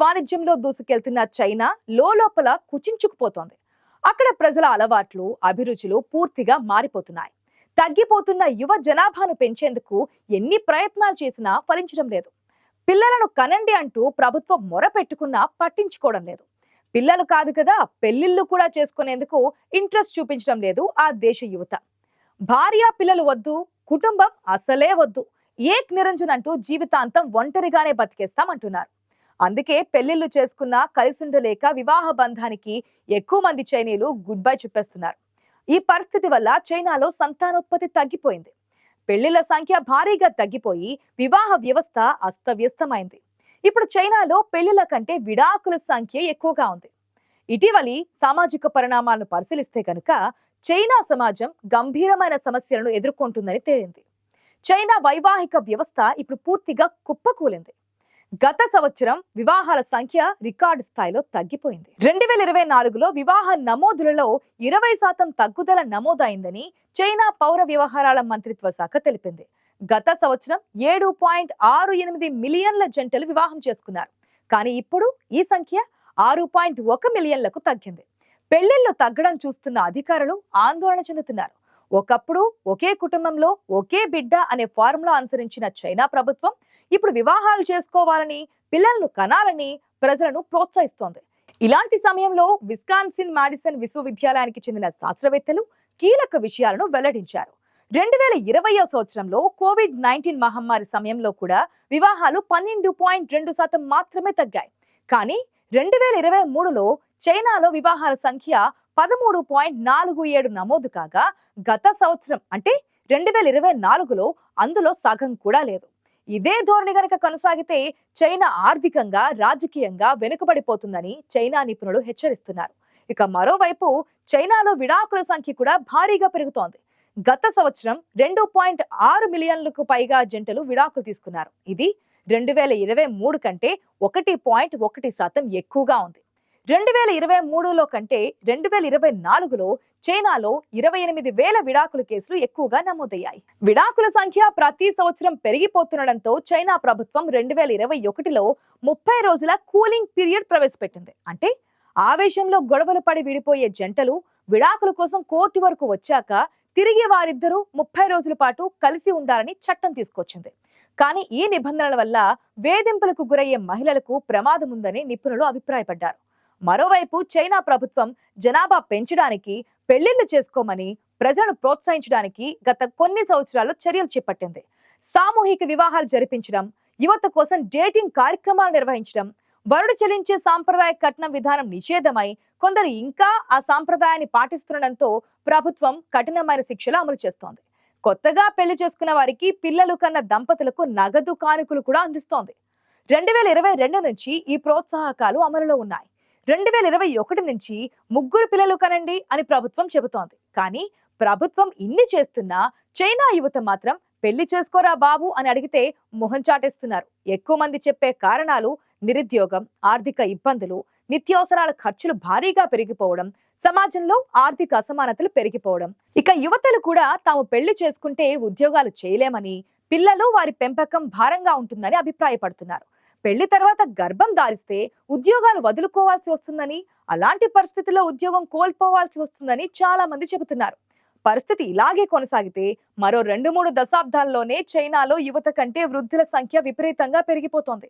వాణిజ్యంలో దూసుకెళ్తున్న China లోపల కుచించుకుపోతోంది. అక్కడ ప్రజల అలవాట్లు అభిరుచులు పూర్తిగా మారిపోతున్నాయి. తగ్గిపోతున్న యువ జనాభాను పెంచేందుకు ఎన్ని ప్రయత్నాలు చేసినా ఫలించడం లేదు. పిల్లలను కనండి అంటూ ప్రభుత్వం మొరపెట్టుకున్నా పట్టించుకోవడం లేదు. పిల్లలు కాదు కదా పెళ్ళిళ్ళు కూడా చేసుకునేందుకు ఇంట్రెస్ట్ చూపించడం లేదు ఆ దేశ యువత. భార్య పిల్లలు వద్దు కుటుంబం అసలే వద్దు. ఏక్ నిరంజన్ అంటూ జీవితాంతం ఒంటరిగానే బతికేస్తామంటున్నారు. అందుకే పెళ్ళిళ్ళు చేసుకున్న కలిసుండలేక వివాహ బంధానికి ఎక్కువ మంది చైనీయులు గుడ్ బై చెప్పేస్తున్నారు. ఈ పరిస్థితి వల్ల చైనాలో సంతానోత్పత్తి తగ్గిపోయింది. పెళ్ళిళ్ళ సంఖ్య భారీగా తగ్గిపోయి వివాహ వ్యవస్థ అస్తవ్యస్తమైంది. ఇప్పుడు చైనాలో పెళ్ళిళ్ళ కంటే విడాకుల సంఖ్య ఎక్కువగా ఉంది. ఇటీవలి సామాజిక పరిణామాలను పరిశీలిస్తే కనుక చైనా సమాజం గంభీరమైన సమస్యలను ఎదుర్కొంటుందని తేలింది. చైనా వైవాహిక వ్యవస్థ ఇప్పుడు పూర్తిగా కుప్పకూలింది. గత సంవత్సరం వివాహాల సంఖ్య రికార్డు స్థాయిలో తగ్గిపోయింది. రెండు వేల ఇరవై నాలుగులో వివాహ నమోదులలో ఇరవై శాతం తగ్గుదల నమోదైందని చైనా పౌర వ్యవహారాల మంత్రిత్వ శాఖ తెలిపింది. గత సంవత్సరం ఏడు పాయింట్ ఆరు ఎనిమిది మిలియన్ల జంటలు వివాహం చేసుకున్నారు. కానీ ఇప్పుడు ఈ సంఖ్య ఆరు పాయింట్ ఒక మిలియన్లకు తగ్గింది. పెళ్ళిళ్ళు తగ్గడం చూస్తున్న అధికారులు ఆందోళన చెందుతున్నారు. ఒకప్పుడు ఒకే కుటుంబంలో ఒకే బిడ్డ అనే ఫార్ములా అనుసరించిన చైనా ప్రభుత్వం ఇప్పుడు వివాహాలు చేసుకోవాలని పిల్లలను కనాలని ప్రజలను ప్రోత్సహిస్తోంది. ఇలాంటి సమయంలో విస్కాన్సిన్ మాడిసన్ విశ్వవిద్యాలయానికి చెందిన శాస్త్రవేత్తలు కీలక విషయాలను వెల్లడించారు. రెండు వేల ఇరవయో సంవత్సరంలో కోవిడ్ నైన్టీన్ మహమ్మారి సమయంలో కూడా వివాహాలు పన్నెండు పాయింట్ రెండు శాతం మాత్రమే తగ్గాయి. కానీ రెండు వేల ఇరవై మూడులో చైనాలో వివాహాల సంఖ్య పదమూడు పాయింట్ నాలుగు ఏడు నమోదు కాగా గత సంవత్సరం అంటే రెండు వేల ఇరవై నాలుగులో అందులో సగం కూడా లేదు. ఇదే ధోరణి గనక కొనసాగితే చైనా ఆర్థికంగా రాజకీయంగా వెనుకబడిపోతుందని చైనా నిపుణులు హెచ్చరిస్తున్నారు. ఇక మరోవైపు చైనాలో విడాకుల సంఖ్య కూడా భారీగా పెరుగుతోంది. గత సంవత్సరం రెండు పాయింట్ ఆరు మిలియన్లకు పైగా జంటలు విడాకులు తీసుకున్నారు. ఇది రెండు వేల ఇరవై మూడు కంటే ఒకటి పాయింట్ ఒకటి శాతం ఎక్కువగా ఉంది. రెండు వేల ఇరవై మూడులో కంటే రెండు వేల ఇరవై నాలుగులో చైనాలో ఇరవై ఎనిమిది వేల విడాకుల కేసులు ఎక్కువగా నమోదయ్యాయి. విడాకుల సంఖ్య ప్రతి సంవత్సరం పెరిగిపోతుండటంతో చైనా ప్రభుత్వం రెండు వేల ఇరవై ఒకటిలో ముప్పై రోజుల కూలింగ్ పీరియడ్ ప్రవేశపెట్టింది. అంటే ఆవేశంలో గొడవలు పడి విడిపోయే జంటలు విడాకుల కోసం కోర్టు వరకు వచ్చాక తిరిగి వారిద్దరూ ముప్పై రోజుల పాటు కలిసి ఉండాలని చట్టం తీసుకొచ్చింది. కానీ ఈ నిబంధనల వల్ల వేధింపులకు గురయ్యే మహిళలకు ప్రమాదం ఉందని నిపుణులు అభిప్రాయపడ్డారు. మరోవైపు చైనా ప్రభుత్వం జనాభా పెంచడానికి పెళ్ళిళ్ళు చేసుకోమని ప్రజలను ప్రోత్సహించడానికి గత కొన్ని సంవత్సరాలు చర్యలు చేపట్టింది. సామూహిక వివాహాలు జరిపించడం యువత కోసం డేటింగ్ కార్యక్రమాలు నిర్వహించడం వరుడు చెల్లించే సాంప్రదాయ కట్నం విధానం నిషేధమై కొందరు ఇంకా ఆ సాంప్రదాయాన్ని పాటిస్తుండటంతో ప్రభుత్వం కఠినమైన శిక్షలు అమలు చేస్తోంది. కొత్తగా పెళ్ళి చేసుకున్న వారికి పిల్లలు కన్న దంపతులకు నగదు కానుకలు కూడా అందిస్తోంది. రెండు వేల ఇరవై రెండు నుంచి ఈ ప్రోత్సాహకాలు అమలులో ఉన్నాయి. రెండు వేల ఇరవై ఒకటి నుంచి ముగ్గురు పిల్లలు కనండి అని ప్రభుత్వం చెబుతోంది. కానీ ప్రభుత్వం ఇన్ని చేస్తున్నా చైనా యువత మాత్రం పెళ్ళి చేసుకోరా బాబు అని అడిగితే మొహం చాటేస్తున్నారు. ఎక్కువ మంది చెప్పే కారణాలు నిరుద్యోగం ఆర్థిక ఇబ్బందులు నిత్యావసరాల ఖర్చులు భారీగా పెరిగిపోవడం సమాజంలో ఆర్థిక అసమానతలు పెరిగిపోవడం. ఇక యువతలు కూడా తాము పెళ్ళి చేసుకుంటే ఉద్యోగాలు చేయలేమని పిల్లలు వారి పెంపకం భారంగా ఉంటుందని అభిప్రాయపడుతున్నారు. పెళ్ళి తర్వాత గర్భం దారిస్తే ఉద్యోగాలు వదులుకోవాల్సి వస్తుందని అలాంటి పరిస్థితుల్లో ఉద్యోగం కోల్పోవాల్సి వస్తుందని చాలా మంది చెబుతున్నారు. పరిస్థితి ఇలాగే కొనసాగితే మరో రెండు మూడు దశాబ్దాల్లోనే చైనాలో యువత కంటే వృద్ధుల సంఖ్య విపరీతంగా పెరిగిపోతోంది.